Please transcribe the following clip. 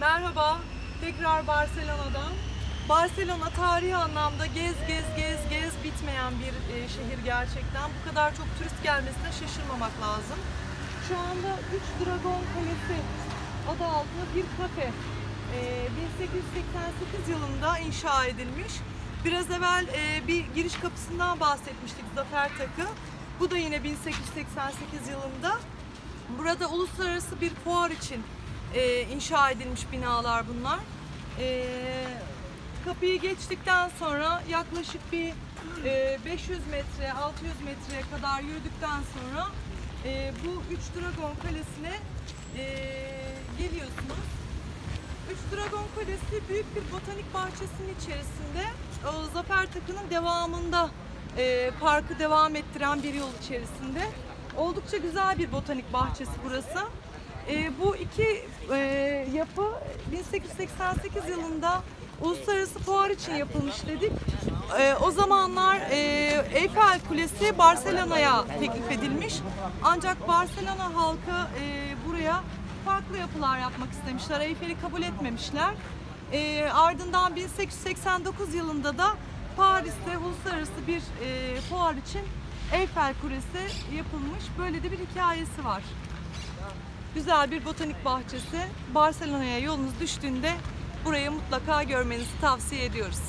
Merhaba, tekrar Barcelona'dan. Barcelona tarihi anlamda gez gez gez gez bitmeyen bir e, şehir gerçekten. Bu kadar çok turist gelmesine şaşırmamak lazım. Şu anda 3 Dragon Kalesi adı altında bir kafe. E, 1888 yılında inşa edilmiş. Biraz evvel e, bir giriş kapısından bahsetmiştik Zafer Takı. Bu da yine 1888 yılında. Burada uluslararası bir fuar için e, inşa edilmiş binalar bunlar. E, kapıyı geçtikten sonra yaklaşık bir e, 500 metre, 600 metreye kadar yürüdükten sonra e, bu 3 Dragon Kalesi'ne e, geliyorsunuz. 3 Dragon Kalesi büyük bir botanik bahçesinin içerisinde o Zafer Takı'nın devamında e, parkı devam ettiren bir yol içerisinde. Oldukça güzel bir botanik bahçesi burası. E, bu iki e, yapı 1888 yılında uluslararası fuar için yapılmış dedik. E, o zamanlar e, Eiffel Kulesi Barcelona'ya teklif edilmiş. Ancak Barcelona halkı e, buraya farklı yapılar yapmak istemişler. Eyfel'i kabul etmemişler. E, ardından 1889 yılında da Paris'te uluslararası bir e, fuar için Eiffel Kulesi yapılmış. Böyle de bir hikayesi var. Güzel bir botanik bahçesi. Barcelona'ya yolunuz düştüğünde burayı mutlaka görmenizi tavsiye ediyoruz.